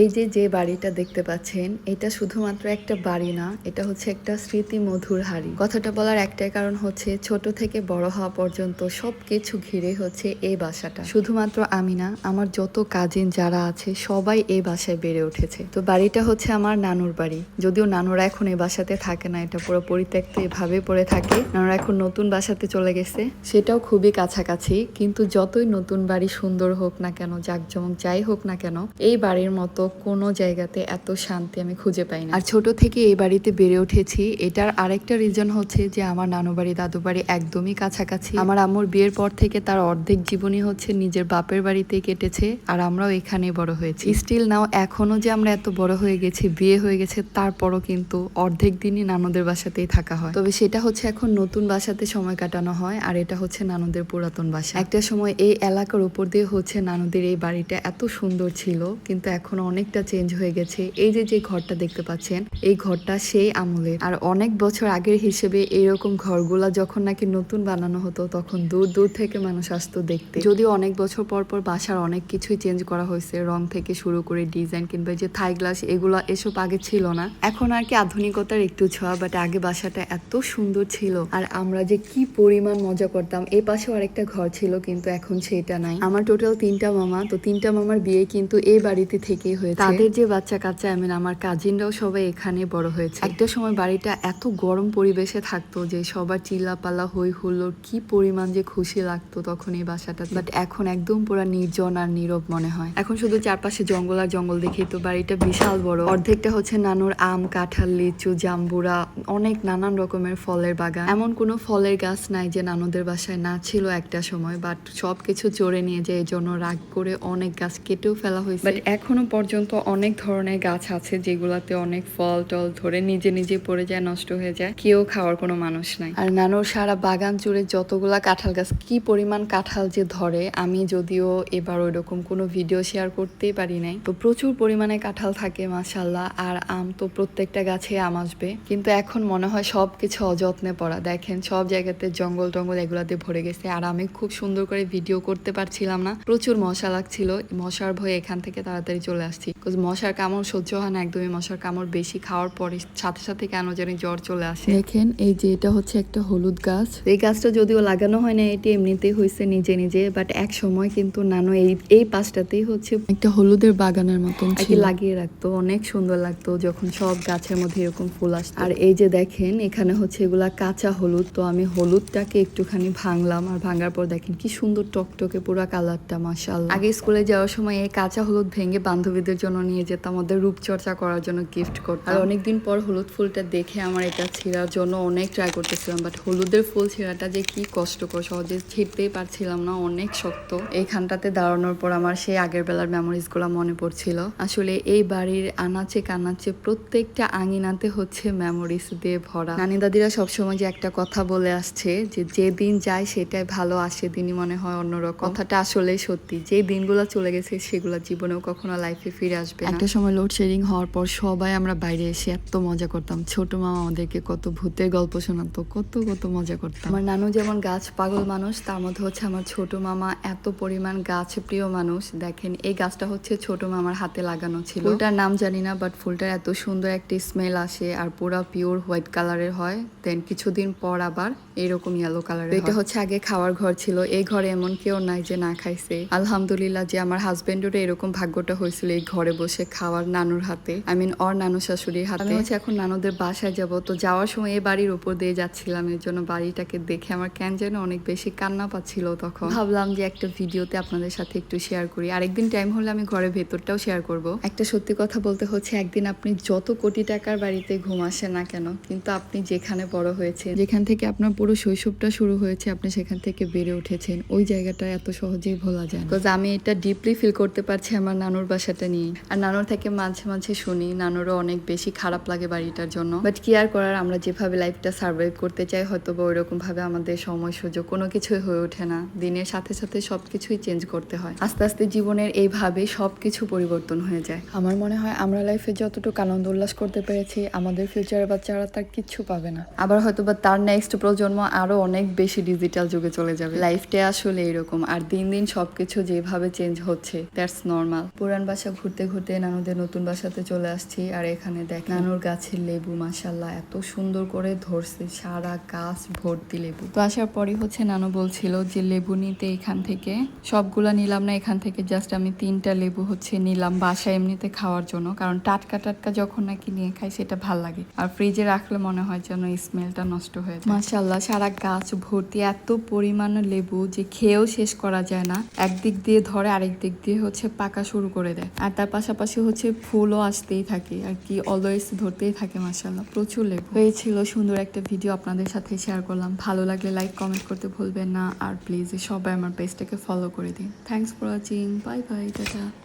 এই যে যে বাড়িটা দেখতে পাচ্ছেন, এটা শুধুমাত্র একটা বাড়ি না, এটা হচ্ছে একটা স্মৃতি মধুর হাড়ি। কথাটা বলার একটাই কারণ হচ্ছে, ছোট থেকে বড় হওয়া পর্যন্ত সবকিছু ঘিরে হচ্ছে এই বাসাটা। শুধুমাত্র আমি না, আমার যত কাজিন যারা আছে, সবাই এই বাসায় বেড়ে উঠেছে। তো বাড়িটা হচ্ছে আমার নানুর বাড়ি। যদিও নানুরা এখন এই বাসাতে থাকে না, এটা পুরো পরিত্যক্ত এভাবে পড়ে থাকে। নানুরা এখন নতুন বাসাতে চলে গেছে। সেটাও খুবই কাছাকাছি, কিন্তু যতই নতুন বাড়ি সুন্দর হোক না কেন, জাকজমক যাই হোক না কেন, এই বাড়ির মতো কোনো জায়গাতে এত শান্তি আমি খুঁজে পাই না। আর ছোট থেকে এই বাড়িতে বেড়ে উঠেছি, এটার আরেকটা রিজন হচ্ছে যে আমার নানু বাড়ি দাদু বাড়ি একদমই কাছাকাছি। আমার আম্মুর বিয়ের পর থেকে তার অর্ধেক জীবনই হচ্ছে নিজের বাপের বাড়িতে কেটেছে আর আমরাও এখানে বড় হয়েছি। স্টিল নাও এখনও যে আমরা এত বড় হয়ে গেছি, বিয়ে হয়ে গেছে, তারপরও কিন্তু অর্ধেক দিনই নানুদের বাসাতেই থাকা হয়। তবে সেটা হচ্ছে এখন নতুন বাসাতে সময় কাটানো হয় আর এটা হচ্ছে নানুদের পুরাতন বাসা। একটা সময় এই এলাকার উপর দিয়ে হচ্ছে নানুদের এই বাড়িটা এত সুন্দর ছিল, কিন্তু এখন অনেকটা চেঞ্জ হয়ে গেছে। এই যে যে ঘরটা দেখতে পাচ্ছেন, এই ঘরটা সেই আমলের। আর অনেক বছর আগের হিসেবে এরকম ঘরগুলা যখন নাকি নতুন বানানো হতো, তখন দূর দূর থেকে মানুষ আসতো দেখতে। যদিও অনেক বছর পর পর বাসার অনেক কিছুই চেঞ্জ করা হয়েছে, রং থেকে শুরু করে ডিজাইন কিংবা যে থাই গ্লাস, এগুলো এসব আগে ছিল না। এখন আর কি আধুনিকতার একটু ছোঁয়া বাট আগে বাসাটা এত সুন্দর ছিল। আর আমরা যে কি পরিমাণ মজা করতাম এই পাশেও আরেকটা ঘর ছিল, কিন্তু এখন সেটা নাই। আমার টোটাল তিনটা মামা, তো তিনটা মামার বিয়ে কিন্তু এই বাড়িতে থেকেই হয়েছে। তাদের যে বাচ্চা কাচ্চা আমি আমার কাজিনরাও সবাই এখানে বড় হয়েছে। একটা সময় বাড়িটা এত গরম পরিবেশে থাকতো যে সবার চিল্লাপাল্লা হই হুল্লোড় কি পরিমাণ যে খুশি লাগতো তখন এই বাসাটা বাট এখন একদম পুরো নির্জন আর নীরব মনে হয়। এখন শুধু চারপাশে জঙ্গল আর জঙ্গল দেখি তো বাড়িটা বিশাল বড়। অর্ধেকটা হচ্ছে নানুর আম কাঁঠাল লিচু জাম্বুরা অনেক নানান রকমের ফলের বাগান। এমন কোনো ফলের গাছ নাই যে নানুদের বাসায় না ছিল একটা সময় বাট সবকিছু চড়ে নিয়ে যায় এই জন্য রাগ করে অনেক গাছ কেটেও ফেলা হয়েছে। বাট এখনও পর্যন্ত অনেক ধরনের গাছ আছে যেগুলাতে অনেক ফল টল ধরে নিজে নিজে পড়ে যায়, নষ্ট হয়ে যায়। কেউ খাওয়ার কোনো মানুষ নাই। আর নানুর সারা বাগান জুড়ে যতগুলা কাঁঠাল গাছ, কি পরিমাণ কাঁঠাল যে ধরে, আমি যদিও এবার ওইরকম কোনো ভিডিও শেয়ার করতেই পারি নাই। তো প্রচুর পরিমাণে কাঁঠাল থাকে মাসাল্লাহ আর আম তো প্রত্যেকটা গাছে আম আসবে। কিন্তু এখন মনে হয় সব কিছু অযত্নে পড়া। দেখেন, সব জায়গাতে জঙ্গল টঙ্গল এগুলাতে ভরে গেছে। আর আমি খুব সুন্দর করে ভিডিও করতে পারছিলাম না। প্রচুর মশা লাগছিল। মশার ভয়ে এখান থেকে তাড়াতাড়ি চলে আসছি। বিকজ মশার কামড় সহ্য হয় না একদমই। মশার কামড় বেশি খাওয়ার পরে সাথে সাথে কেন জানি জ্বর চলে আসে। দেখেন এই যে এটা হচ্ছে একটা হলুদ গাছ। এই গাছটা যদিও লাগানো হয় না এটি এমনিতেই হয়েছে নিজে নিজে বাট এক সময় কিন্তু নানু এই এই পাশটাতেই হচ্ছে একটা হলুদের বাগানের মতন ছিল। লাগিয়ে রাখতো অনেক সুন্দর লাগতো যখন সব গাছের মধ্যে এরকম ফুল আসতো। আর এই যে দেখেন এখানে হচ্ছে এগুলা কাঁচা হলুদ তো আমি হলুদটাকে একটুখানি ভাঙলাম আর ভাঙার পর দেখেন কি সুন্দর টকটকে পুরো কালারটা মাশাআল্লাহ। আগে স্কুলে যাওয়ার সময় এই কাঁচা হলুদ ভেঙে বান্ধবীদের জন্য নিয়ে যেতাম, ওদের রূপচর্চা করার জন্য গিফট করতাম। আর অনেকদিন পর হলুদ ফুলটা দেখে আমার এটা ছেঁড়ার জন্য অনেক ট্রাই করতেছিলাম বাট হলুদের ফুল ছেঁড়াটা যে কি কষ্টকর, সহজে ছিঁড়তেই পারছিলাম না, অনেক শক্ত। এইখানটাতে দাঁড়ানোর পর আমার সেই আগের বেলার মেমোরিজগুলো মনে পড়ছিল। আসলে এই বাড়ির আনাচে কানাচে প্রত্যেকটা আঙিনাতে হচ্ছে মেমোরিজ দিয়ে ভরা। নানি দাদিরা সবসময় যে একটা কথা বলে আসছে, যে যে দিন যায় সেটাই ভালো আসে দিনই মনে হয় অন্যরকম। কথাটা আসলে সত্যি যে দিনগুলো চলে গেছে সেগুলো জীবনেও কখনো লাইফে ফিরে আসবে একটা সময় লোডশেডিং হওয়ার পর সবাই আমরা বাইরে এসে এত মজা করতাম। ছোট মামা আমাদেরকে কত ভূতের গল্প শোনাতো কত কত মজা করতাম। আমার নানু যেমন গাছ পাগল মানুষ তার মধ্যে হচ্ছে আমার ছোট মামা এত পরিমাণ গাছ প্রিয় মানুষ। দেখেন এই গাছটা হচ্ছে ছোট মামার হাতে লাগানো ছিল। ফুলটার নাম জানি না বাট ফুলটার এত সুন্দর একটা স্মেল আসে আর পুরা পিওর হোয়াইট কালারের হয়। দেন কিছুদিন পর আবার এরকম ইয়েলো কালারের এটা হচ্ছে আগে খাওয়ার ঘর ছিল এই ঘরে এমন কেউ নাই যে না খাইছে। আলহামদুলিল্লাহ যে আমার হাজবেন্ডেরও এরকম ভাগ্যটা হয়েছিল এই ঘরে বসে খাওয়ার নানুর হাতে আই মিন অর নানু শাশুড়ির হাতে। আমি হচ্ছে এখন নানুদের বাসায় যাব, তো যাওয়ার সময় এই বাড়ির উপর দিয়ে যাচ্ছিলাম, এর জন্য বাড়িটাকে দেখে আমার কেন যেন অনেক বেশি কান্না পাচ্ছিল তখন। ভাবলাম যে একটা ভিডিওতে আপনাদের সাথে একটু শেয়ার করি, আরেকদিন টাইম হলে আমি ঘরের ভেতরটাও শেয়ার করব। একটা সত্যি কথা বলতে হচ্ছে, একদিন আপনি যত কোটি টাকার বাড়িতে ঘুম আসে না কেন, কিন্তু আপনি যেখানে বড় হয়েছে যেখান থেকে আপনার পুরো শৈশবটা শুরু হয়েছে, আপনি সেখান থেকে বেড়ে উঠেছেন, ওই জায়গাটা এত সহজেই ভোলা যায় বিকজ আমি এটা ডিপলি ফিল করতে পারছি আমার নানুর বাসাটা নিয়ে আর নানুর থেকে মাঝে মাঝে শুনি, নানুরও অনেক বেশি খারাপ লাগে বাড়িটার জন্য। বাট কি আর করার, আমরা যেভাবে লাইফটা সার্ভাইভ করতে চাই হয়তো বা ওইরকম ভাবে আমাদের সময় সুযোগ কোনো কিছুই হয়ে ওঠে না। দিনের সাথে সাথে সবকিছুই চেঞ্জ করতে হয়। আস্তে আস্তে জীবনের এইভাবে সবকিছু পরিবর্তন হয়ে যায়। আমার মনে হয় আমরা লাইফে যতটুকু আনন্দ উল্লাস করতে পেরেছি, আমাদের ফিউচারের বাচ্চারা তার কিচ্ছু পাবে না। আবার হয়তো বা তার নেক্সট প্রজন্ম আরও অনেক বেশি ডিজিটাল যুগে চলে যাবে। লাইফটা আসলে এরকম। আর দিন দিন সবকিছু যেভাবে চেঞ্জ হচ্ছে দ্যাটস নর্মাল পুরান বাসা ঘুরতে ঘুরতে নানুদের নতুন বাসাতে চলে আসছি। আর এখানে দেখ নানুর গাছের লেবু মাসাল্লাহ এত সুন্দর করে ধরছে, সারা গাছ ভর্তি লেবু। তো আসার পরই হচ্ছে নানু বলছিল যে, লেবু নিতে এখান থেকে, সবগুলা নিলাম না, এখান থেকে জাস্ট আমি তিনটা লেবু হচ্ছে নিলাম বাসায় এমনিতে খাওয়ার জন্য, কারণ টাটকা টাটকা যখন নাকি নিয়ে খাই সেটা ভালো লাগে। আর ফ্রিজে রাখলে মনে হয় যেন স্মেলটা নষ্ট হয়ে যায়। মাসাল্লাহ সারা গাছ ভর্তি, এত পরিমাণ লেবু যে খেয়েও শেষ করা যায় না। একদিক দিয়ে ধরে আরেক দিক দিয়ে হচ্ছে পাকা শুরু করে দেয়। আর তার পাশাপাশি হচ্ছে ফুলও আসতেই থাকে আর কি অলওয়েজ ধরতেই থাকে মাসাল্লাহ প্রচুর লেবু। হয়েছিল সুন্দর একটা ভিডিও আপনাদের সাথে শেয়ার করলাম। ভালো লাগলে লাইক কমেন্ট করতে ভুলবেন না। আর প্লিজ সবাই আমার পেজটাকে ফলো করে দিন। Thanks for watching bye bye tata.